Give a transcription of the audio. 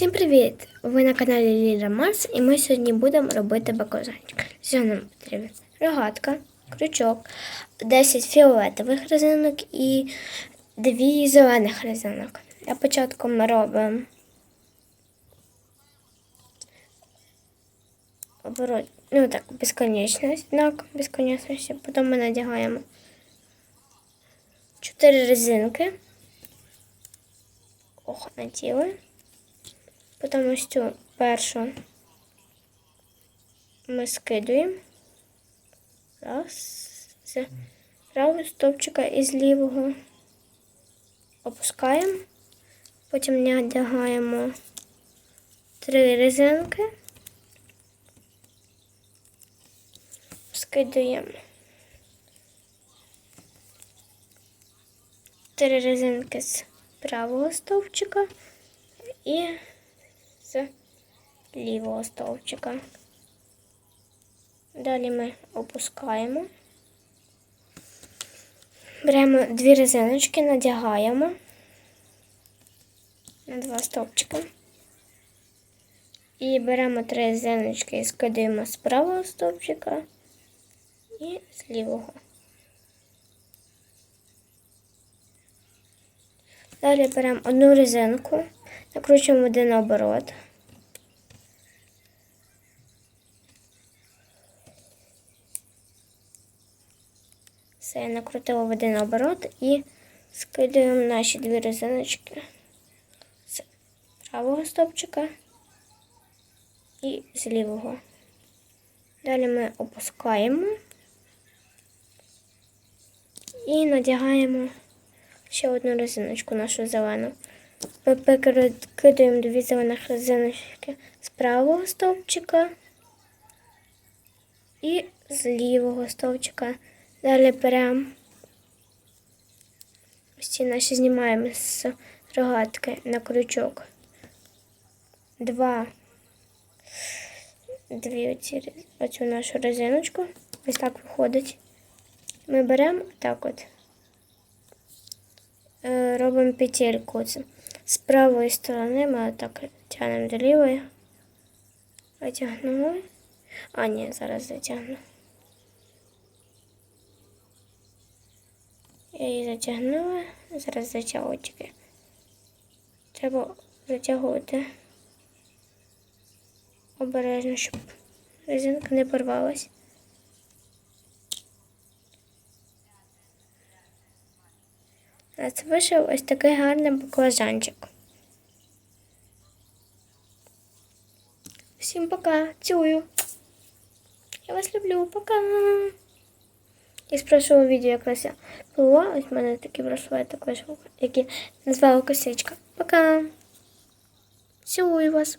Всім привіт! Ви на каналі Ліля Марс і ми сьогодні будемо робити баклажанчик. Що нам потрібно? Рогатка, крючок, 10 фіолетових резинок і 2 зелених резинок. Для початку ми робимо ну так, безконечність, знак безконечності, потім ми надягаємо 4 резинки. Ох, наділи. Потім цю першу ми скидуємо. Раз. З правого стовпчика і з лівого опускаємо. Потім надягаємо три резинки. Скидуємо три резинки з правого стовпчика і з лівого стовпчика. Далі ми опускаємо. Беремо дві резиночки, надягаємо на два стовпчика. І беремо три резиночки і скидаємо з правого стовпчика і з лівого. Далі беремо одну резинку, накручуємо один оборот. Все, я накрутила в один оборот і скидуємо наші дві резиночки з правого стовпчика і з лівого. Далі ми опускаємо і надягаємо ще одну резиночку нашу зелену. Ми перекидаємо дві зелених резиночки з правого стовпчика і з лівого стовпчика. Далі беремо ось ці наші знімаємо з рогатки на крючок. Два, дві оці, оцю нашу резиночку. Ось так виходить. Ми беремо так от. Е, робимо петельку. З правої сторони ми так тягнемо до лівої. Витягнули. А, ні, зараз затягну. Я її затягнула. Зараз затягую тільки. Треба затягувати обережно, щоб резинка не порвалась. У нас вийшов ось такий гарний баклажанчик. Всім пока, цілую. Я вас люблю, пока. І з прошлого відео якраз я була, ось в мене такі браслети які назвала косичка. Пока. Цілую вас.